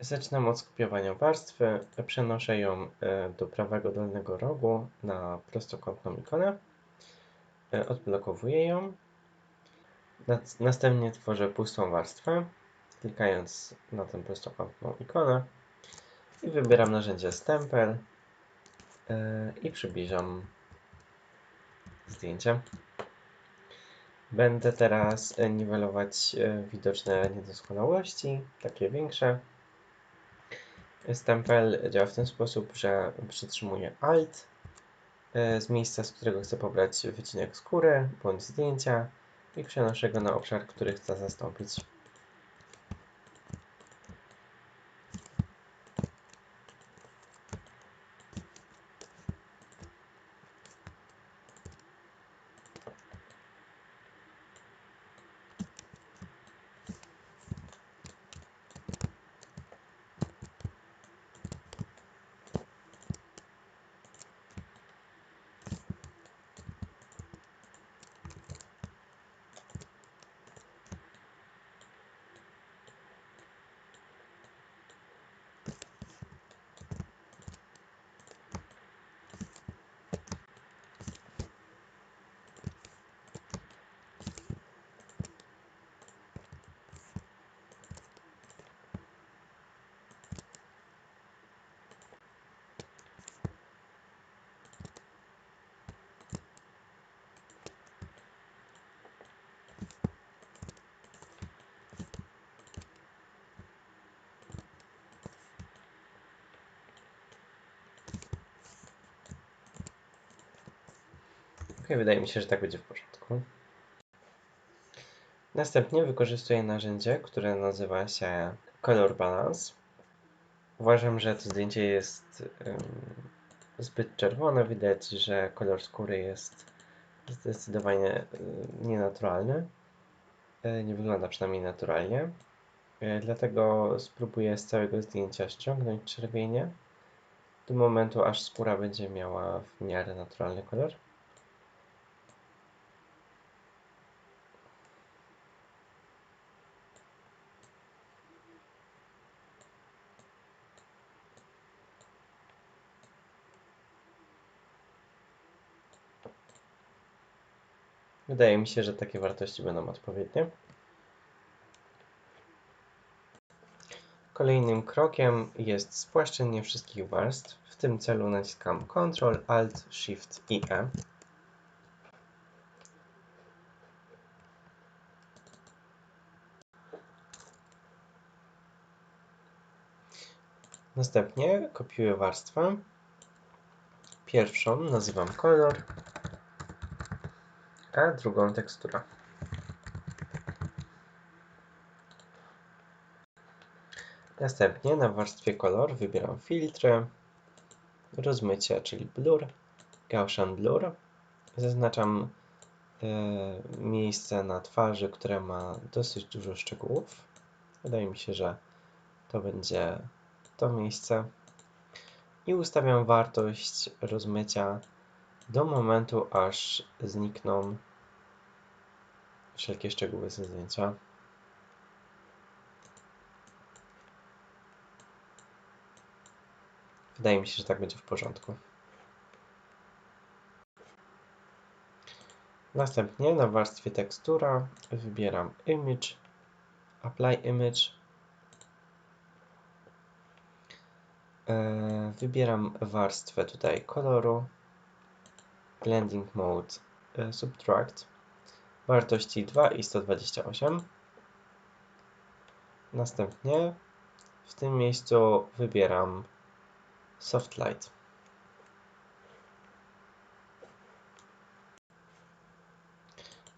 Zaczynam od skopiowania warstwy, przenoszę ją e, do prawego dolnego rogu na prostokątną ikonę, e, odblokowuję ją, następnie tworzę pustą warstwę, klikając na tę prostokątną ikonę i wybieram narzędzie stempel e, i przybliżam zdjęcie. Będę teraz niwelować widoczne niedoskonałości, takie większe. Stempel działa w ten sposób, że przytrzymuję Alt e, z miejsca, z którego chcę pobrać wycinek skóry bądź zdjęcia i przenoszę go na obszar, który chcę zastąpić. Wydaje mi się, że tak będzie w porządku. Następnie wykorzystuję narzędzie, które nazywa się Color Balance. Uważam, że to zdjęcie jest um, zbyt czerwone. Widać, że kolor skóry jest zdecydowanie nienaturalny. E, nie wygląda przynajmniej naturalnie. E, dlatego spróbuję z całego zdjęcia ściągnąć czerwienie do momentu, aż skóra będzie miała w miarę naturalny kolor. Wydaje mi się, że takie wartości będą odpowiednie. Kolejnym krokiem jest spłaszczenie wszystkich warstw. W tym celu naciskam Ctrl, Alt, Shift i E. Następnie kopiuję warstwę. Pierwszą nazywam kolor, a drugą tekstura. Następnie na warstwie kolor wybieram filtry, rozmycie, czyli blur, Gaussian blur. Zaznaczam e, miejsce na twarzy, które ma dosyć dużo szczegółów. Wydaje mi się, że to będzie to miejsce. I ustawiam wartość rozmycia do momentu, aż znikną wszelkie szczegóły ze zdjęcia. Wydaje mi się, że tak będzie w porządku. Następnie na warstwie tekstura wybieram Image, Apply Image. E, wybieram warstwę tutaj koloru, Blending Mode, e, Subtract wartości 2 i 128. Następnie w tym miejscu wybieram Soft Light.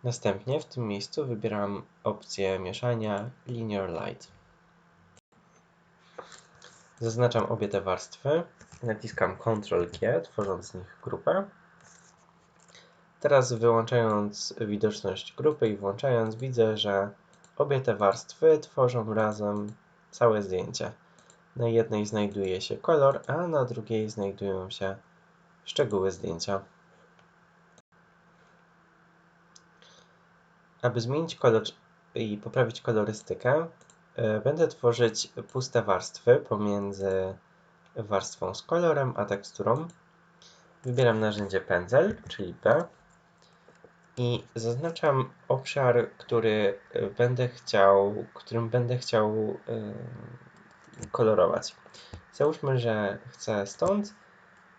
Następnie w tym miejscu wybieram opcję mieszania Linear Light. Zaznaczam obie te warstwy, naciskam Ctrl G, tworząc z nich grupę. Teraz wyłączając widoczność grupy i włączając widzę, że obie te warstwy tworzą razem całe zdjęcie. Na jednej znajduje się kolor, a na drugiej znajdują się szczegóły zdjęcia. Aby zmienić kolor i poprawić kolorystykę, E, Będę tworzyć puste warstwy pomiędzy warstwą z kolorem a teksturą. Wybieram narzędzie pędzel, czyli P i zaznaczam obszar, który e, będę chciał, którym będę chciał e, kolorować. Załóżmy, że chcę stąd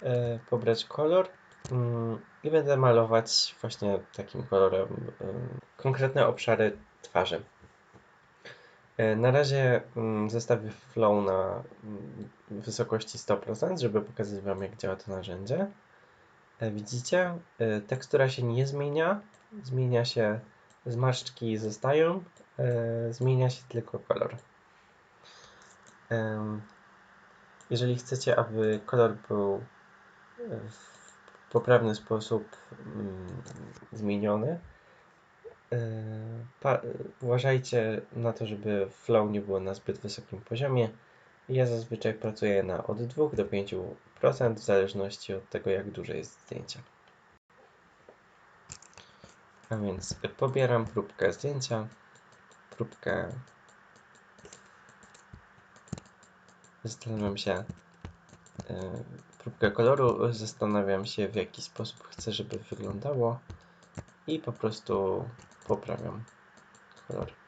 e, pobrać kolor mm, i będę malować właśnie takim kolorem konkretne obszary twarzy. Na razie mm, zostawię flow na mm, wysokości 100%, żeby pokazać Wam jak działa to narzędzie. E, widzicie? E, tekstura się nie zmienia, zmienia się, zmarszczki zostają, e, zmienia się tylko kolor. Jeżeli chcecie, aby kolor był w poprawny sposób mm, zmieniony, uważajcie na to, żeby flow nie było na zbyt wysokim poziomie. Ja zazwyczaj pracuję na od 2 do 5% w zależności od tego, jak duże jest zdjęcie. A więc pobieram próbkę zdjęcia, próbkę. Zastanawiam się, yy, próbkę koloru, zastanawiam się w jaki sposób chcę, żeby wyglądało i po prostu poprawiam kolor.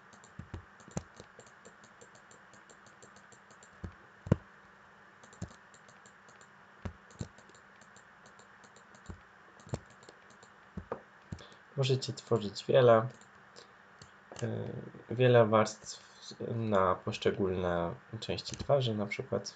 Możecie tworzyć wiele, y, wiele warstw na poszczególne części twarzy na przykład.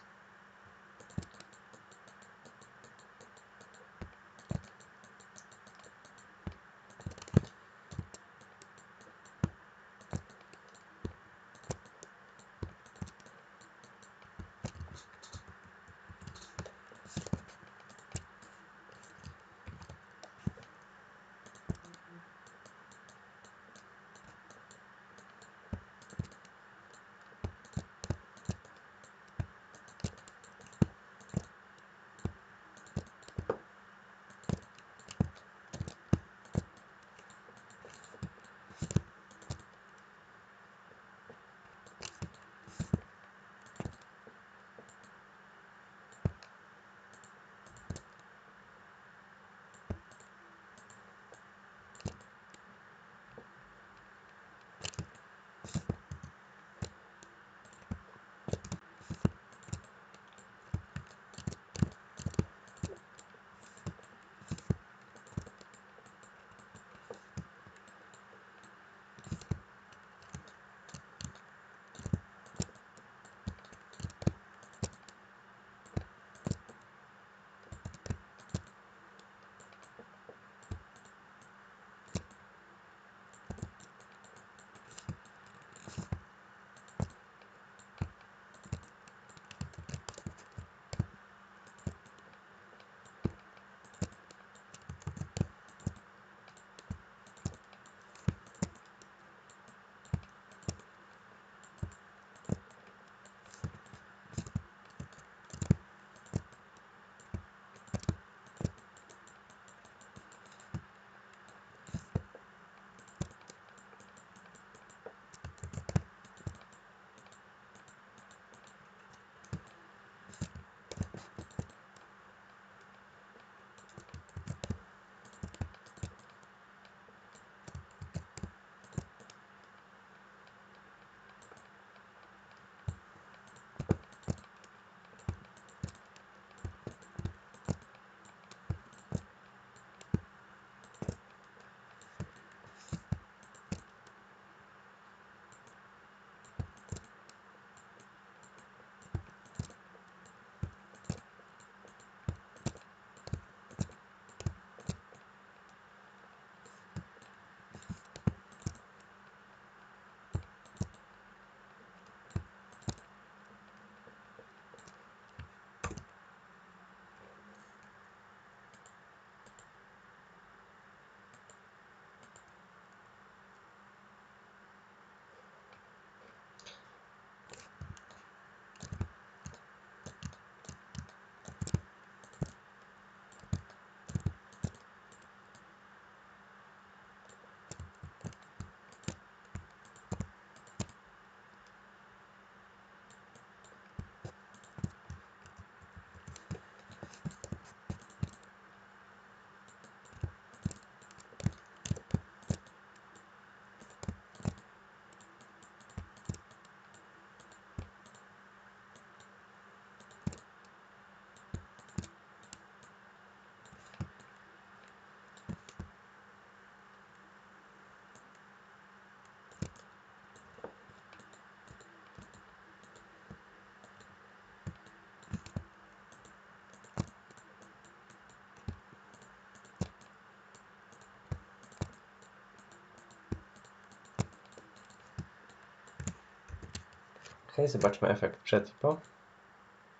Zobaczmy efekt przed i po.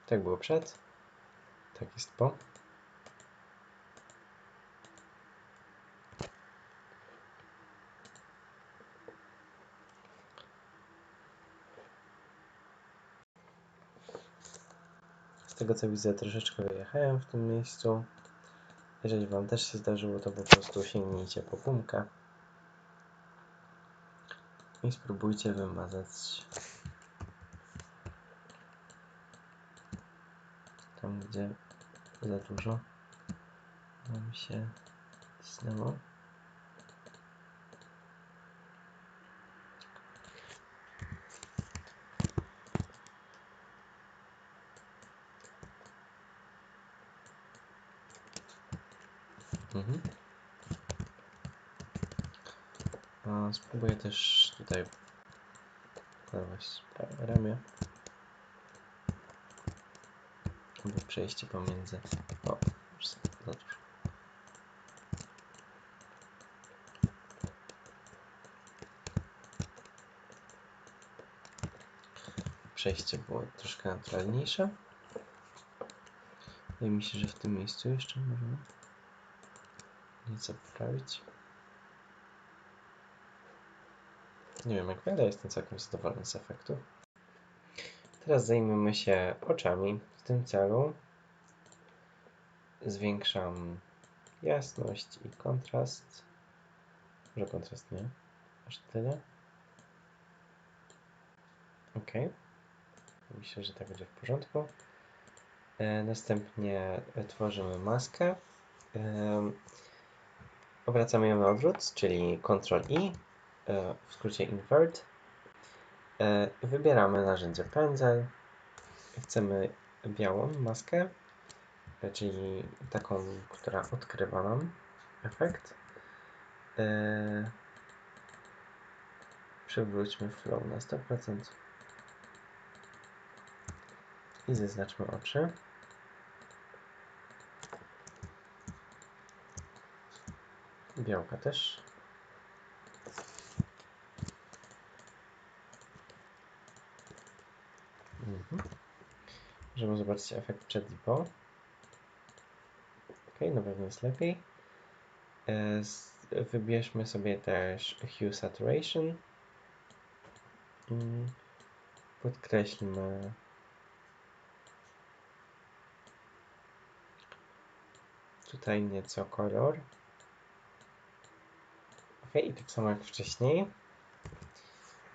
Tak było przed, tak jest po. Z tego co widzę, troszeczkę wyjechałem w tym miejscu. Jeżeli Wam też się zdarzyło, to po prostu sięgnijcie po gumkę i spróbujcie wymazać tam, gdzie za dużo nam się cisnęło. Mhm. A spróbuję też tutaj porwać ramię. Albo przejście pomiędzy. O, za dużo. Przejście było troszkę naturalniejsze. Wydaje mi się, że w tym miejscu jeszcze możemy nieco poprawić. Nie wiem jak wy, ale jestem całkiem zadowolony z efektu. Teraz zajmiemy się oczami. W tym celu zwiększam jasność i kontrast. Może kontrast nie, aż tyle. Ok. Myślę, że tak będzie w porządku. E, następnie tworzymy maskę. E, obracamy ją na odwrót, czyli Ctrl I, e, w skrócie Invert. E, wybieramy narzędzie pędzel. Chcemy białą maskę, e, czyli taką, która odkrywa nam efekt. E, przywróćmy flow na 100% i zaznaczmy oczy. Białka też. Mhm. Żeby zobaczyć efekt przed i po. Ok, na pewno jest lepiej. E, Wybierzmy sobie też Hue Saturation. I podkreślmy tutaj nieco kolor. Ok, i tak samo jak wcześniej.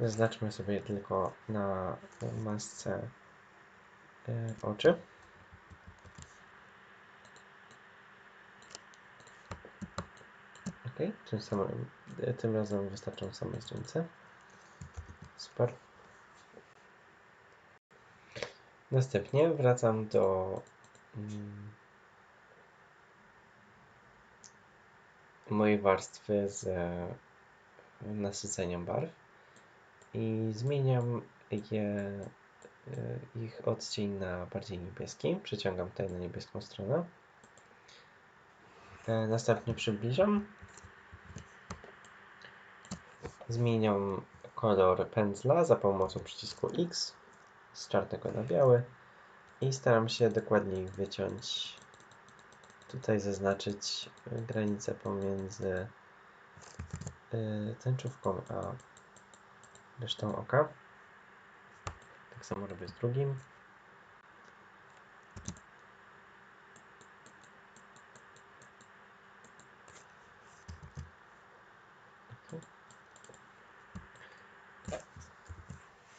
Zaznaczmy sobie tylko na masce oczy. Ok, tym, samym, e, tym razem wystarczą same źrenice. Super. Następnie wracam do mm, mojej warstwy z e, nasyceniem barw i zmieniam je, e, ich odcień na bardziej niebieski. Przeciągam tutaj na niebieską stronę. E, Następnie przybliżam. Zmieniam kolor pędzla za pomocą przycisku X z czarnego na biały i staram się dokładniej wyciąć, tutaj zaznaczyć e, granicę pomiędzy e, tęczówką a resztą oka. Tak samo robię z drugim.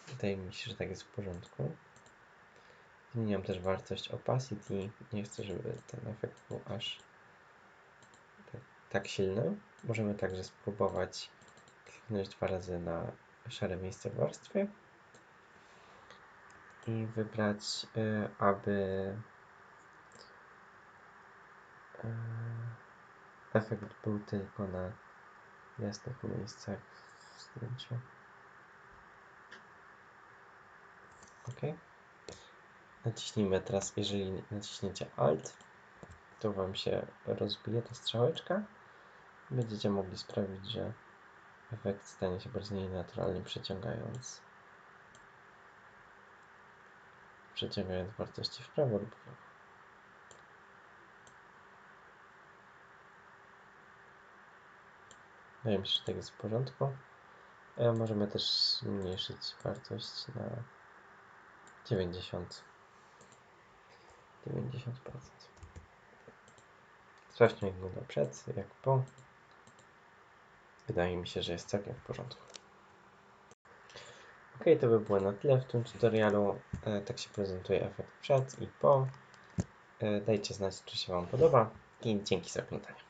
Wydaje mi się, że tak jest w porządku. Zmieniam też wartość opacity. Nie chcę, żeby ten efekt był aż tak, tak silny. Możemy także spróbować kliknąć dwa razy na szare miejsce w warstwie i wybrać, y, aby y, efekt był tylko na jasnych miejscach w zdjęciu. OK. Naciśnijmy teraz, jeżeli naciśniecie Alt, to Wam się rozbije ta strzałeczka. Będziecie mogli sprawić, że efekt stanie się bardziej naturalny, przeciągając przeciągając wartości w prawo lub w. Wydaje mi się, że tak jest w porządku. E, możemy też zmniejszyć wartość na 90. 90%. Sprawdźmy jak wygląda przed, jak po. Wydaje mi się, że jest całkiem w porządku. Ok, to by było na tyle w tym tutorialu. E, tak się prezentuje efekt przed i po. E, dajcie znać, czy się Wam podoba i dzięki za oglądanie.